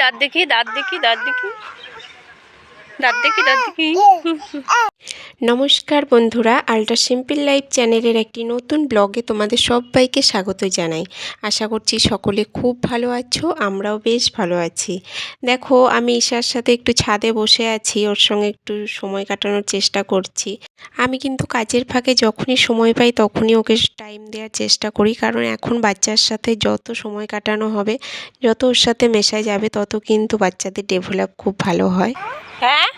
দেখি দাঁত দেখি দাঁত দেখি দাঁত দেখি দাঁত দেখি দাঁত দেখি নমস্কার বন্ধুরা আল্ট্রা সিম্পল লাইফ চ্যানেলের একটি নতুন ব্লগে তোমাদের সবাইকে স্বাগত জানাই। আশা করছি সকলে খুব ভালো আছো আমরাও বেশ ভালো আছি। দেখো আমি ঈশার সাথে একটু ছাদে বসে আছি ওর সঙ্গে একটু সময় কাটানোর চেষ্টা করছি। আমি কিন্তু কাজের ফাঁকে যখনই সময় পাই তখনই ওকে টাইম দেওয়ার চেষ্টা করি কারণ এখন বাচ্চার সাথে যত সময় কাটানো হবে যত ওর সাথে মেশা যাবে তত কিন্তু বাচ্চাদের ডেভেলপ খুব ভালো হয়। হ্যাঁ?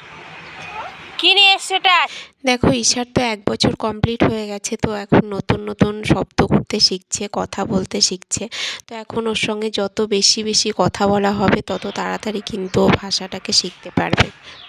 কি নিয়ে এসছো এটা? দেখো, ঈশার তো এক বছর কমপ্লিট হয়ে গেছে, তো এখন নতুন নতুন শব্দ করতে শিখছে, কথা বলতে শিখছে। তো এখন ওর সঙ্গে যত বেশি বেশি কথা বলা হবে, তত তাড়াতাড়ি কিন্তু ও ভাষাটাকে শিখতে পারবে।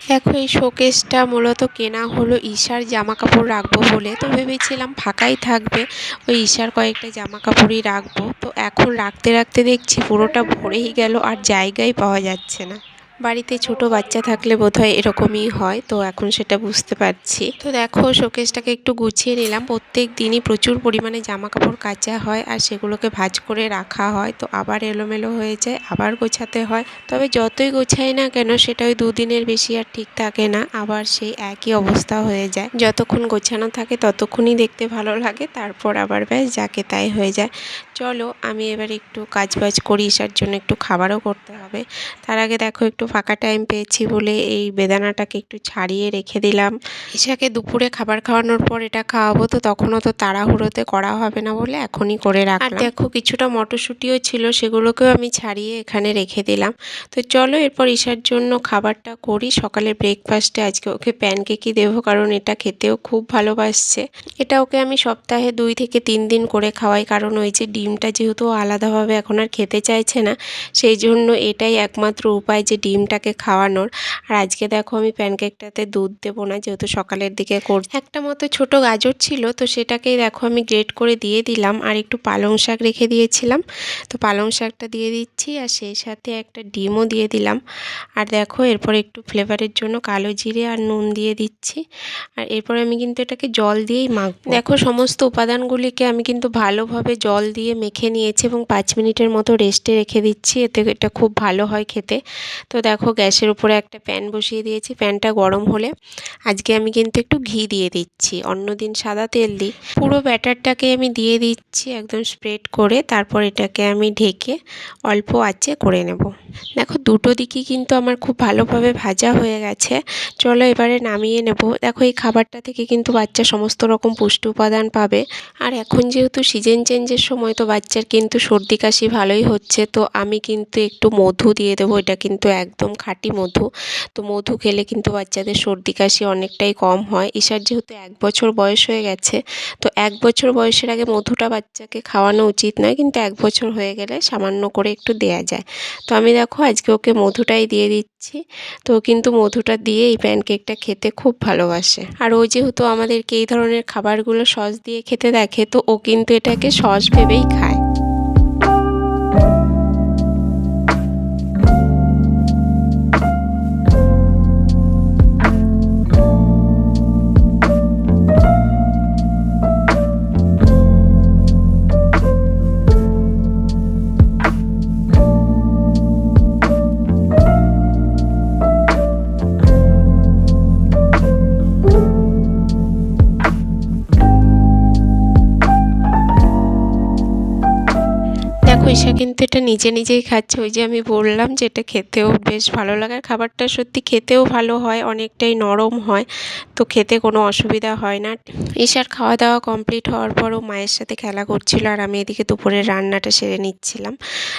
দেখো, এই শোকেসটা মূলত কেনা হলো ঈশার জামা কাপড় রাখব বলে। তো ভেবেছিলাম ফাঁকাই থাকবে, ওই ঈশার কয়েকটা জামা কাপড়ই রাখব। তো এখন রাখতে রাখতে দেখছি পুরোটা ভরেই গেল, আর জায়গাই পাওয়া যাচ্ছে না। বাড়িতে ছোট বাচ্চা থাকলে বোধহয় এরকমই হয়, তো এখন সেটা বুঝতে পারছি। তো দেখো, শোকেসটাকে একটু গুছিয়ে নিলাম। প্রত্যেক দিনই প্রচুর পরিমাণে জামা কাপড় কাচা হয় আর সেগুলোকে ভাজ করে রাখা হয়, তো আবার এলোমেলো হয়ে যায়, আবার গোছাতে হয়। তবে যতই গোছাই না কেন, সেটা ওই দুদিনের বেশি আর ঠিক থাকে না, আবার সেই একই অবস্থা হয়ে যায়। যতক্ষণ গোছানো থাকে, ততক্ষণই দেখতে ভালো লাগে, তারপর আবার ব্যাস, যাকে তাই হয়ে যায়। চলো, আমি এবার একটু কাজবাজ করি, ঈশার জন্য একটু খাবারও করতে হবে। তার আগে দেখো, একটু ফাঁকা টাইম পেয়েছি বলে এই বেদানাটাকে একটু ছাড়িয়ে রেখে দিলাম। ঈশাকে দুপুরে খাবার খাওয়ানোর পর এটা খাওয়াবো তো তখনও তো তাড়াহুড়োতে করা হবে না বলে এখনই করে রাখলাম। আর দেখো কিছুটা মটরশুঁটিও ছিল সেগুলোকেও আমি ছাড়িয়ে এখানে রেখে দিলাম। তো চলো এরপর ঈশার জন্য খাবারটা করি। সকালে ব্রেকফাস্টে আজকে ওকে প্যানকেকই দেবো কারণ এটা খেতেও খুব ভালোবাসছে। এটা ওকে আমি সপ্তাহে দুই থেকে তিন দিন করে খাওয়াই কারণ ওই যে ডিমটা যেহেতু আলাদাভাবে এখন আর খেতে চাইছে না সেই জন্য এটাই একমাত্র উপায় যে ডিমটাকে খাওয়ানোর। আর আজকে দেখো আমি প্যানকেকটাতে দুধ দেবো না, যেহেতু সকালের দিকে কর একটা মতো ছোট গাজর ছিল, তো সেটাকেই দেখো আমি গ্রেট করে দিয়ে দিলাম। আর একটু পালং শাক রেখে দিয়েছিলাম, তো পালং শাকটা দিয়ে দিচ্ছি। আর সেই সাথে একটা ডিমও দিয়ে দিলাম। আর দেখো এরপর একটু ফ্লেভারের জন্য কালো জিরে আর নুন দিয়ে দিচ্ছি। আর এরপর আমি কিন্তু এটাকে জল দিয়েই মাখবো। দেখো সমস্ত উপাদানগুলিকে আমি কিন্তু ভালোভাবে জল দিয়ে মেখে নিয়েছি এবং পাঁচ মিনিটের মতো রেস্টে রেখে দিচ্ছি। এতে এটা খুব ভালো হয় খেতে। তো দেখো গ্যাসের উপরে একটা প্যান বসিয়ে দিয়েছি। প্যানটা গরম হলে আজকে আমি কিন্তু একটু ঘি দিয়ে দিচ্ছি। অন্যদিন সাদা তেল দিই। পুরো ব্যাটারটাকে আমি দিয়ে দিচ্ছি একদম স্প্রেড করে। তারপর এটাকে আমি ঢেকে অল্প আঁচে করে নেব। দেখো দুটো দিকই কিন্তু আমার খুব ভালোভাবে ভাজা হয়ে গেছে। চলো এবারে নামিয়ে নেব। দেখো এই খাবারটা থেকে কিন্তু বাচ্চা সমস্ত রকম পুষ্টি উপাদান পাবে। আর এখন যেহেতু সিজন চেঞ্জের সময়, তো বাচ্চার কিন্তু সর্দি কাশি ভালোই হচ্ছে। তো আমি কিন্তু একটু মধু দিয়ে দেবো। এটা কিন্তু একদম খাঁটি মধু। তো মধু খেলে কিন্তু বাচ্চাদের সর্দি কাশি অনেকটাই কম হয়। ঈশার যেহেতু এক বছর বয়স হয়ে গেছে, তো এক বছর বয়সের আগে মধুটা বাচ্চাকে খাওয়ানো উচিত নয়, কিন্তু এক বছর হয়ে গেলে সামান্য করে একটু দেয়া যায়। তো আমি দেখো আজকে ওকে মধুটাই দিয়ে দিচ্ছি। তো কিন্তু মধুটা দিয়ে এই প্যানকেকটা খেতে খুব ভালোবাসে। আর ও যেহেতু আমাদেরকে এই ধরনের খাবারগুলো সস দিয়ে খেতে দেখে, তো ও কিন্তু এটাকে সস ভেবেই খায়। এটা নিজে নিজেই খাচ্ছে। ওই যে আমি বললাম যে এটা খেতেও বেশ ভালো লাগে। আর খাবারটা সত্যি খেতেও ভালো হয়, অনেকটাই নরম হয়। তো খেতে কোনো অসুবিধা হয় না। ঈশার খাওয়া দাওয়া কমপ্লিট হওয়ার পরও মায়ের সাথে খেলা করছিল আর আমি এদিকে দুপুরের রান্নাটা সেরে নিচ্ছিলাম।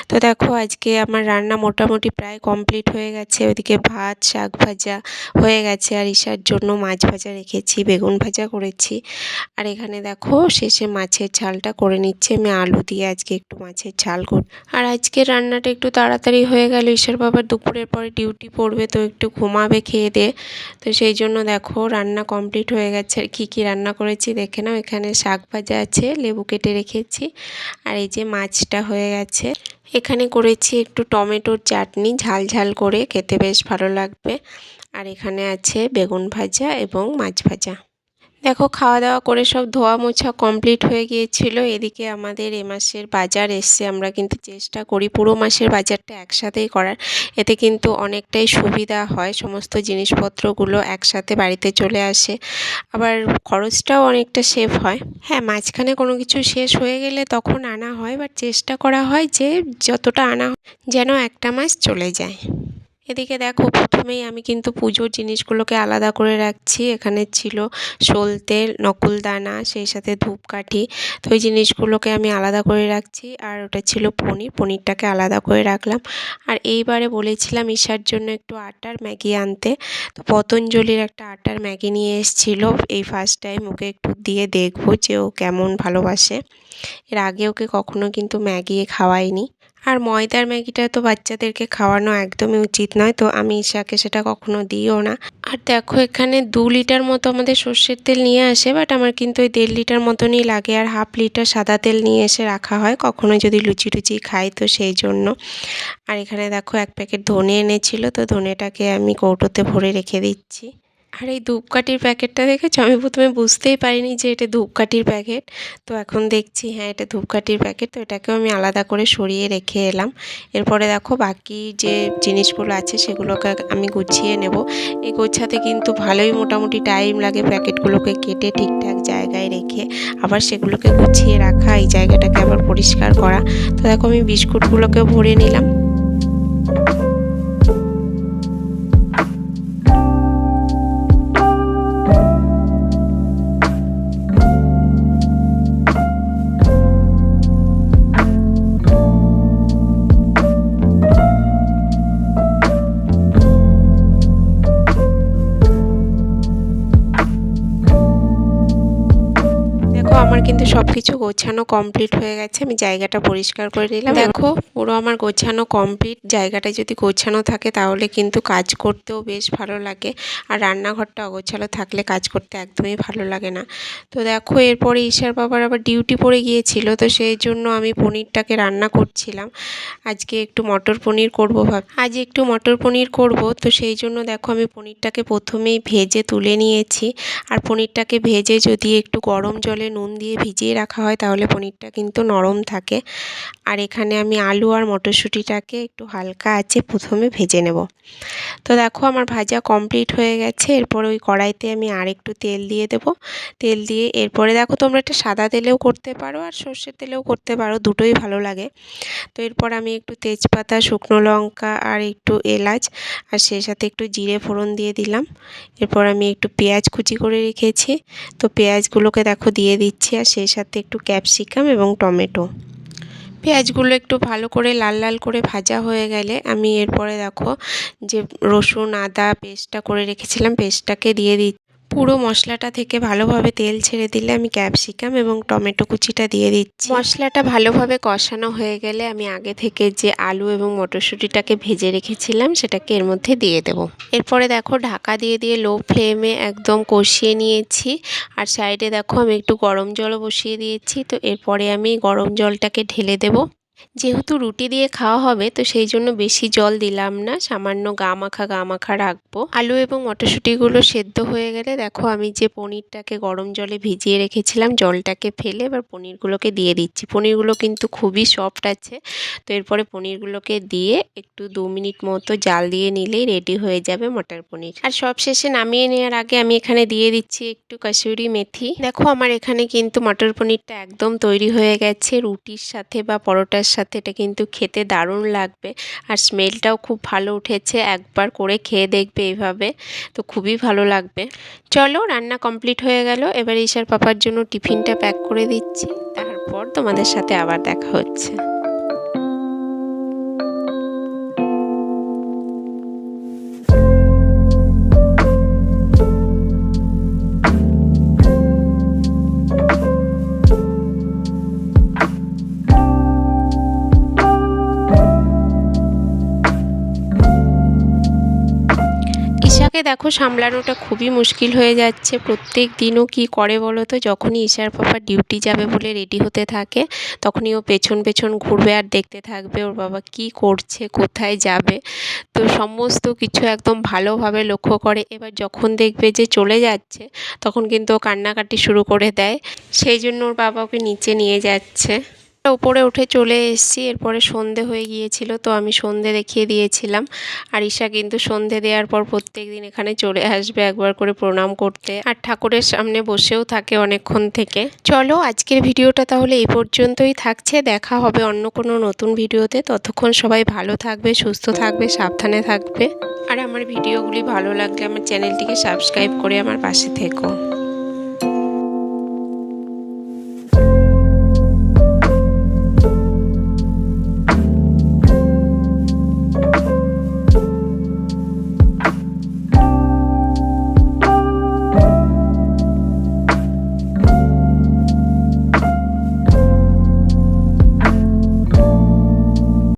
তো দেখো, আজকে আমার রান্না মোটামুটি প্রায় কমপ্লিট হয়ে গেছে। ওইদিকে ভাত, শাক ভাজা হয়ে গেছে। আর ঈশার জন্য মাছ ভাজা রেখেছি, বেগুন ভাজা করেছি। আর এখানে দেখো, শেষে মাছের ঝালটা করে নিচ্ছে। আমি আলু দিয়ে আজকে একটু মাছের ঝাল কর আর আজকে রান্নাটা একটু তাড়াতাড়ি হয়ে গেল। ঈশ্বর বাবার দুপুরের পরে ডিউটি পড়বে, তো একটু ঘুমাবে খেয়ে দিয়ে। তো সেই জন্য দেখো রান্না কমপ্লিট হয়ে গেছে। আর কী কী রান্না করেছি দেখে নাও। এখানে শাক ভাজা আছে, লেবু কেটে রেখেছি। আর এই যে মাছটা হয়ে গেছে। এখানে করেছি একটু টমেটোর চাটনি, ঝাল ঝাল করে। খেতে বেশ ভালো লাগবে। আর এখানে আছে বেগুন ভাজা এবং মাছ ভাজা। দেখো খাওয়া দাওয়া করে সব ধোয়া মোছা কমপ্লিট হয়ে গিয়েছিল। এদিকে আমাদের এ মাসের বাজার এসছে। আমরা কিন্তু চেষ্টা করি পুরো মাসের বাজারটা একসাথেই করার। এতে কিন্তু অনেকটাই সুবিধা হয়। সমস্ত জিনিসপত্রগুলো একসাথে বাড়িতে চলে আসে। আবার খরচটাও অনেকটা সেভ হয়। হ্যাঁ মাঝখানে কোনো কিছু শেষ হয়ে গেলে তখন আনা হয় বাট চেষ্টা করা হয় যে যতটা আনা যেন একটা মাস চলে যায়। এদিকে দেখো প্রথমেই আমি কিন্তু পুজোর জিনিসগুলোকে আলাদা করে রাখছি। এখানে ছিল সলতে নকুলদানা, সেই সাথে ধূপকাঠি। তো ওই জিনিসগুলোকে আমি আলাদা করে রাখছি। আর ওটা ছিল পনির, পনিরটাকে আলাদা করে রাখলাম। আর এইবারে বলেছিলাম ঈশার জন্য একটু আটার ম্যাগি আনতে। তো পতঞ্জলির একটা আটার ম্যাগি নিয়ে এসেছিল। এই ফার্স্ট টাইম ওকে একটু দিয়ে দেখব যে ও কেমন ভালোবাসে। এর আগে ওকে কখনো কিন্তু ম্যাগি খাওয়াইনি। আর ময়দার ম্যাগিটা তো বাচ্চাদেরকে খাওয়ানো একদমই উচিত নয়, তো আমি ঈশাকে সেটা কখনো দিইও না। আর দেখো, এখানে দু লিটার মতো আমাদের সর্ষের তেল নিয়ে আসে বাট আমার কিন্তু ওই দেড় লিটার মতনই লাগে, আর হাফ লিটার সাদা তেল নিয়ে এসে রাখা হয় কখনো যদি লুচি টুচি খাই তো সেই জন্য। আর এখানে দেখো, এক প্যাকেট ধনে এনেছিল, তো ধনেটাকে আমি কৌটোতে ভরে রেখে দিচ্ছি। আর এই ধূপকাঠির প্যাকেটটা দেখেছ? আমি প্রথমে বুঝতেই পারিনি যে এটা ধূপকাঠির প্যাকেট। তো এখন দেখছি হ্যাঁ এটা ধূপকাঠির প্যাকেট। তো এটাকেও আমি আলাদা করে সরিয়ে রেখে এলাম। এরপরে দেখো, বাকি যে জিনিসগুলো আছে সেগুলোকে আমি গুছিয়ে নেব। এই গোছাতে কিন্তু ভালোই মোটামুটি টাইম লাগে প্যাকেটগুলোকে কেটে ঠিকঠাক জায়গায় রেখে। আবার সেগুলোকে গুছিয়ে রাখা, এই জায়গাটাকে আবার পরিষ্কার করা। তো দেখো, আমি বিস্কুটগুলোকে ভরে নিলাম। দেখো আমার কিন্তু সব কিছু গোছানো কমপ্লিট হয়ে গেছে। আমি জায়গাটা পরিষ্কার করে নিলাম। দেখো পুরো আমার গোছানো কমপ্লিট জায়গাটা যদি গোছানো থাকে তাহলে কিন্তু কাজ করতেও বেশ ভালো লাগে। আর রান্নাঘরটা অগোছালো থাকলে কাজ করতে একদমই ভালো লাগে না। তো দেখো এরপরে ঈশার বাবার আবার ডিউটি পড়ে গিয়েছিল তো সেই জন্য আমি পনিরটাকে রান্না করছিলাম। আজকে একটু মটর পনির করব ভাব আজ একটু মটর পনির করব। তো সেই জন্য দেখো আমি পনিরটাকে প্রথমেই ভেজে তুলে নিয়েছি। আর পনিরটাকে ভেজে যদি একটু গরম জলে নুন দিয়ে ভিজিয়ে রাখা হয়, তাহলে পনিরটা কিন্তু নরম থাকে। আর এখানে আমি আলু আর মটরশুঁটিটাকে একটু হালকা আছে প্রথমে ভেজে নেব। তো দেখো আমার ভাজা কমপ্লিট হয়ে গেছে। এরপর ওই কড়াইতে আমি আর একটু তেল দিয়ে দেব। তেল দিয়ে এরপরে দেখো তোমরা একটা সাদা তেলেও করতে পারো আর সর্ষের তেলেও করতে পারো, দুটোই ভালো লাগে। তো এরপর আমি একটু তেজপাতা, শুকনো লঙ্কা আর একটু এলাচ আর সেই সাথে একটু জিরে ফোড়ন দিয়ে দিলাম। এরপর আমি একটু পেঁয়াজ কুচি করে রেখেছি। তো পেঁয়াজগুলোকে দেখো দিয়ে দিচ্ছি আর সেই সাথে একটু ক্যাপসিকাম এবং টমেটো। পেঁয়াজগুলো একটু ভালো করে লাল লাল করে ভাজা হয়ে গেলে আমি এরপরে দেখো যে রসুন, আদা, পেস্টটা করে রেখেছিলাম, পেস্টটাকে দিয়ে দিই পুরো মশলাটা থেকে ভালোভাবে তেল ছেড়ে দিলে আমি ক্যাপসিকাম এবং টমেটো কুচিটা দিয়ে দিচ্ছি। মশলাটা ভালোভাবে কষানো হয়ে গেলে আমি আগে থেকে যে আলু এবং মটরশুঁটিটাকে ভেজে রেখেছিলাম সেটাকে এর মধ্যে দিয়ে দেব। এরপরে দেখো ঢাকা দিয়ে দিয়ে লো ফ্লেমে একদম কষিয়ে নিয়েছি। আর সাইডে দেখো আমি একটু গরম জলও বসিয়ে দিয়েছি। তো এরপরে আমি গরম জলটাকে ঢেলে দেব। যেহেতু রুটি দিয়ে খাওয়া হবে, তো সেই জন্য বেশি জল দিলাম না। সামান্য গা মাখা গা মাখা রাখব। আলু এবং মটরশুঁটিগুলো সেদ্ধ হয়ে গেলে দেখো, আমি যে পনিরটাকে গরম জলে ভিজিয়ে রেখেছিলাম, জলটাকে ফেলে এবার পনিরগুলোকে দিয়ে দিচ্ছি। পনিরগুলো কিন্তু খুবই সফট আছে, তো এরপরে পনিরগুলোকে দিয়ে একটু দু মিনিট মতো জাল দিয়ে নিলেই রেডি হয়ে যাবে মটর পনির। আর সব শেষে নামিয়ে নেওয়ার আগে আমি এখানে দিয়ে দিচ্ছি একটু কাসুরি মেথি। দেখো, আমার এখানে কিন্তু মটর পনিরটা একদম তৈরি হয়ে গেছে। রুটির সাথে বা পরোটার সাথে এটা কিন্তু খেতে দারুণ লাগবে। আর স্মেলটাও খুব ভালো উঠেছে, একবার করে খেয়ে দেখবে এইভাবে তো খুবই ভালো লাগবে। চলো, রান্না কমপ্লিট হয়ে গেল। এবার ঈশার পাপার জন্য টিফিনটা প্যাক করে দিচ্ছি। তারপর তোমাদের সাথে আবার দেখা হচ্ছে। দেখো, সামলানোটা খুবই মুশকিল হয়ে যাচ্ছে। প্রত্যেক দিনও কি করে বলো তো? যখনই ঈশার পাপা ডিউটি যাবে বলে রেডি হতে থাকে, তখনই ও পেছন পেছন ঘুরবে আর দেখতে থাকবে ওর বাবা কি করছে, কোথায় যাবে। তো সমস্ত কিছু একদম ভালোভাবে লক্ষ্য করে। এবার যখন দেখবে যে চলে যাচ্ছে, তখন কিন্তু ও কান্নাকাটি শুরু করে দেয়। সেই জন্য ওর বাবা ওকে নিচে নিয়ে যাচ্ছে। ওপরে উঠে চলে এসেছি, এরপরে সন্ধে হয়ে গিয়েছিল, তো আমি সন্ধে দেখিয়ে দিয়েছিলাম। আর ঈশা কিন্তু সন্ধে দেওয়ার পর প্রত্যেক দিন এখানে চলে আসবে একবার করে প্রণাম করতে। আর ঠাকুরের সামনে বসেও থাকে অনেকক্ষণ থেকে। চলো, আজকের ভিডিওটা তাহলে এই পর্যন্তই থাকছে। দেখা হবে অন্য কোনো নতুন ভিডিওতে। ততক্ষণ সবাই ভালো থাকবে, সুস্থ থাকবে, সাবধানে থাকবে। আর আমার ভিডিওগুলি ভালো লাগলে আমার চ্যানেলটিকে সাবস্ক্রাইব করে আমার পাশে থেকো।